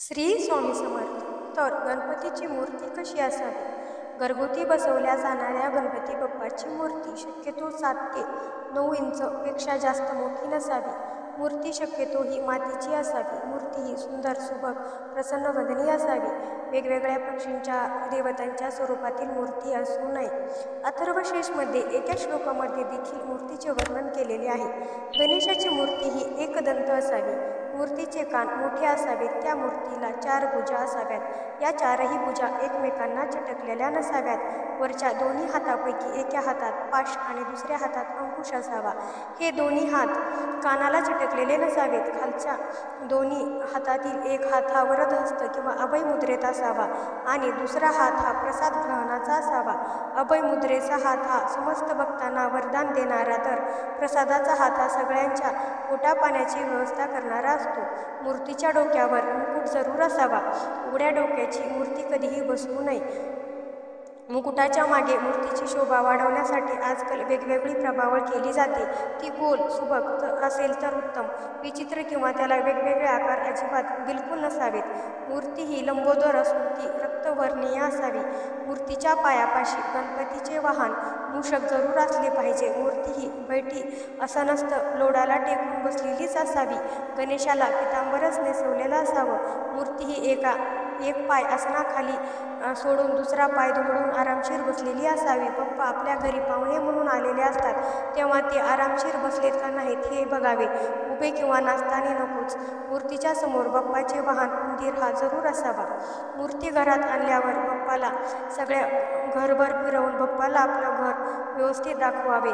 श्री स्वामी समर्थ. तर गणपतीची मूर्ती कशी असावी? घरगुती बसवल्या जाणाऱ्या गणपती बाप्पाची मूर्ती शक्यतो सात ते नऊ इंच पेक्षा जास्त मोठी नसावी. मूर्ती शक्यतो ही मातीची असावी. मूर्ती ही सुंदर सुबक प्रसन्न वदनी असावी. वेगवेगळ्या पक्षींच्या देवतांच्या स्वरूपातील मूर्ती असू नये. अथर्वशेषमध्ये एका श्लोकामध्ये देखील मूर्तीचे वर्णन केलेले आहे. गणेशाची मूर्ती ही एकदंत असावी. मूर्तीचे कान मोठे असावेत त्या मूर्तीला चार भुजा असाव्यात. या चारही भुजा एकमेकांना चटकलेल्या नसाव्यात. वरच्या दोन्ही हातापैकी एका हातात पाश आणि दुसऱ्या हातात अंकुश असावा. हे दोन्ही हात कानाला चटकलेले नसावेत. खालच्या दोन्ही हातातील एक हात हा वरदहस्त किंवा अभय मुद्रेत असावा आणि दुसरा हात हा प्रसाद ग्रहणाचा असावा. अभय मुद्रेचा हात हा समस्त भक्तांना वरदान देणारा तर प्रसादाचा हात हा सगळ्यांच्या पोटा पाण्याची व्यवस्था करणारा असतो. मूर्तीच्या डोक्यावर मुकुट जरूर असावा. उघड्या डोक्याची मूर्ती कधीही बसवू नये. मुकुटाच्या मागे मूर्तीची शोभा वाढवण्यासाठी आजकाल वेगवेगळी प्रभावळ केली जाते. ती गोल सुबक असेल तर उत्तम. विचित्र किंवा त्याला वेगवेगळे आकार अजिबात बिलकुल नसावेत. मूर्ती ही लंबोदर असून ती रक्तवर्णीय असावी. मूर्तीच्या पायापाशी गणपतीचे वाहन मूषक जरूर असले पाहिजे. मूर्ती ही बैठी असं लोडाला टेकून बसलेलीच असावी. गणेशाला पितांबरच नेसवलेलं असावं. मूर्ती ही एका एक पाय आसनाखाली सोडून दुसरा पाय दुमडून आरामशीर बसलेली असावी. पप्पा आपल्या घरी पाहुणे म्हणून आलेले असतात. तेव्हा ते आरामशीर बसलेत का नाहीत हे बघावे. उभे किंवा नाचताने नकोच. मूर्तीच्या समोर बाप्पाचे वाहन मंदिर हा जरूर असावा. मूर्ती घरात आणल्यावर बाप्पाला सगळ्या घरभर फिरवून बाप्पाला आपलं घर व्यवस्थित दाखवावे.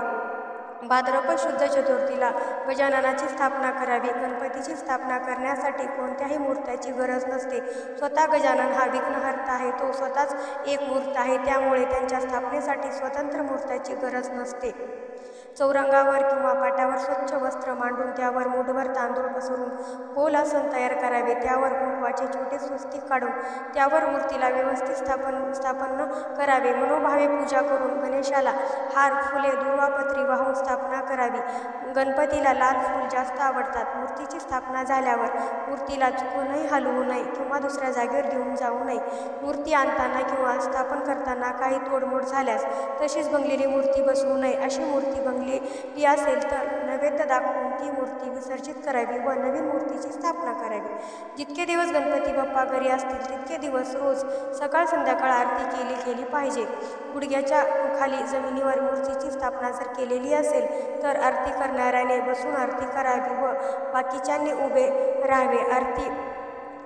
भाद्रपद शुद्ध चतुर्थीला गजाननाची स्थापना करावी. गणपतीची स्थापना करण्यासाठी कोणत्याही मूर्त्याची गरज नसते. स्वतः गजानन हा विघ्नहर्ता आहे. तो स्वतःच एक मूर्त आहे. त्यामुळे त्यांच्या स्थापनेसाठी स्वतंत्र मूर्त्याची गरज नसते. चौरंगावर किंवा पाटावर स्वच्छ वस्त्र मांडून त्यावर मुठभर तांदूळ पसरून गोल आसन तयार करावे. त्यावर कुंकवाचे छोटे स्वस्तिक काढून त्यावर मूर्तीला व्यवस्थित स्थापन स्थापन करावे. मनोभावे पूजा करून गणेशाला हार फुले दुर्वापत्री वाहून स्थापना करावी. गणपतीला लाल फूल जास्त आवडतात. मूर्तीची स्थापना झाल्यावर मूर्तीला चुकूनही हलवू नये किंवा दुसऱ्या जागेवर घेऊन जाऊ नये. मूर्ती आणताना किंवा स्थापन करताना काही तोडमोड झाल्यास तशीच बंगलेली मूर्ती बसवू नये. अशी मूर्ती बंगलेली असेल तर नैवेद्य दाखवून ती मूर्ती विसर्जित करावी व नवीन मूर्तीची स्थापना करावी. जितके दिवस गणपती बाप्पा घरी असतील तितके दिवस रोज सकाळ संध्याकाळ आरती केली गेली पाहिजे. गुडघ्याच्या खाली जमिनीवर मूर्तीची स्थापना जर केलेली असेल तर आरती करणाऱ्याने बसून आरती करावी व बाकीच्यांनी उभे राहावे. आरती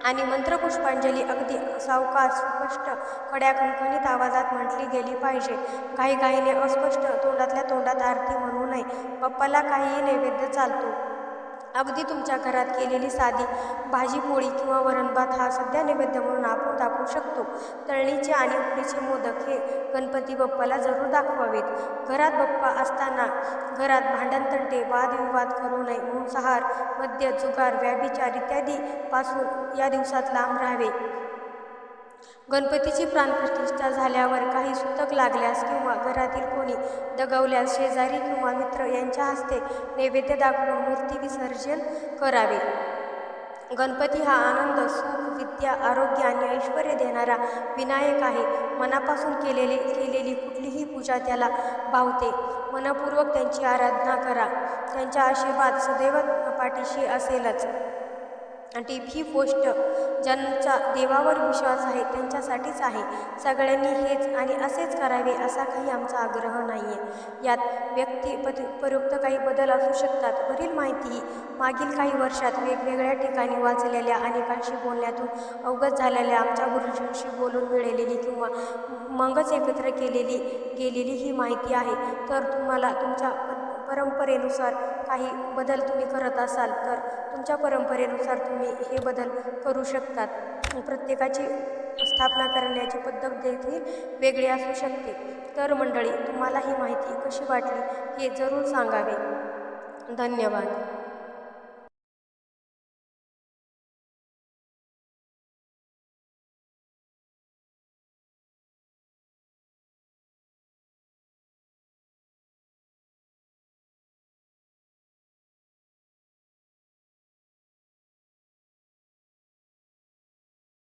आणि मंत्रपुष्पांजली अगदी सावकाश स्पष्ट कड्या खणखणीत आवाजात म्हटली गेली पाहिजे. घाईघाईने अस्पष्ट तोंडातल्या तोंडात आरती म्हणू नये. पप्पाला काहीही नैवेद्य चालतो. अगदी तुमच्या घरात केलेली साधी भाजी पोळी किंवा वरणभात हा सध्या नैवेद्य म्हणून आपण दाखवू शकतो. तळणीचे आणि उकडीचे मोदक हे गणपती बाप्पाला जरूर दाखवावेत. घरात बाप्पा असताना घरात भांडणतंटे वादविवाद करू नये मांसाहार मद्य जुगार व्याभिचार इत्यादीपासून या दिवसात लांब राहावे. गणपतीची प्राणप्रतिष्ठा झाल्यावर काही सुतक लागल्यास किंवा घरातील कोणी दगवल्यास शेजारी किंवा मित्र यांच्या हस्ते नैवेद्य दाखवून मूर्ती विसर्जन करावे. गणपती हा आनंद सुख विद्या आरोग्य आणि ऐश्वर देणारा विनायक आहे. मनापासून केलेले केलेली कुठलीही पूजा त्याला भावते. मनपूर्वक त्यांची आराधना करा. त्यांचा आशीर्वाद सदैव पाठीशी असेलच. टीप ही गोष्ट ज्यांचा देवावर विश्वास आहे त्यांच्यासाठीच आहे. सगळ्यांनी हेच आणि असेच करावे असा काही आमचा आग्रह नाही आहे यात व्यक्ती परोक्त काही बदल असू शकतात. वरील माहिती मागील काही वर्षात वेगवेगळ्या ठिकाणी वाचलेल्या अनेकांशी बोलण्यातून अवगत झालेल्या आमच्या गुरुजींशी बोलून मिळालेली किंवा मगच एकत्र केलेली गेलेली ही माहिती आहे. तर तुम्हाला तुमच्या परंपरेनुसार काही बदल तुम्ही करत असाल तर तुमच्या परंपरेनुसार तुम्ही हे बदल करू शकतात. प्रत्येकाची स्थापना करण्याची पद्धत देखील वेगळी असू शकते. तर मंडळी तुम्हाला ही माहिती कशी वाटली हे जरूर सांगावे. धन्यवाद.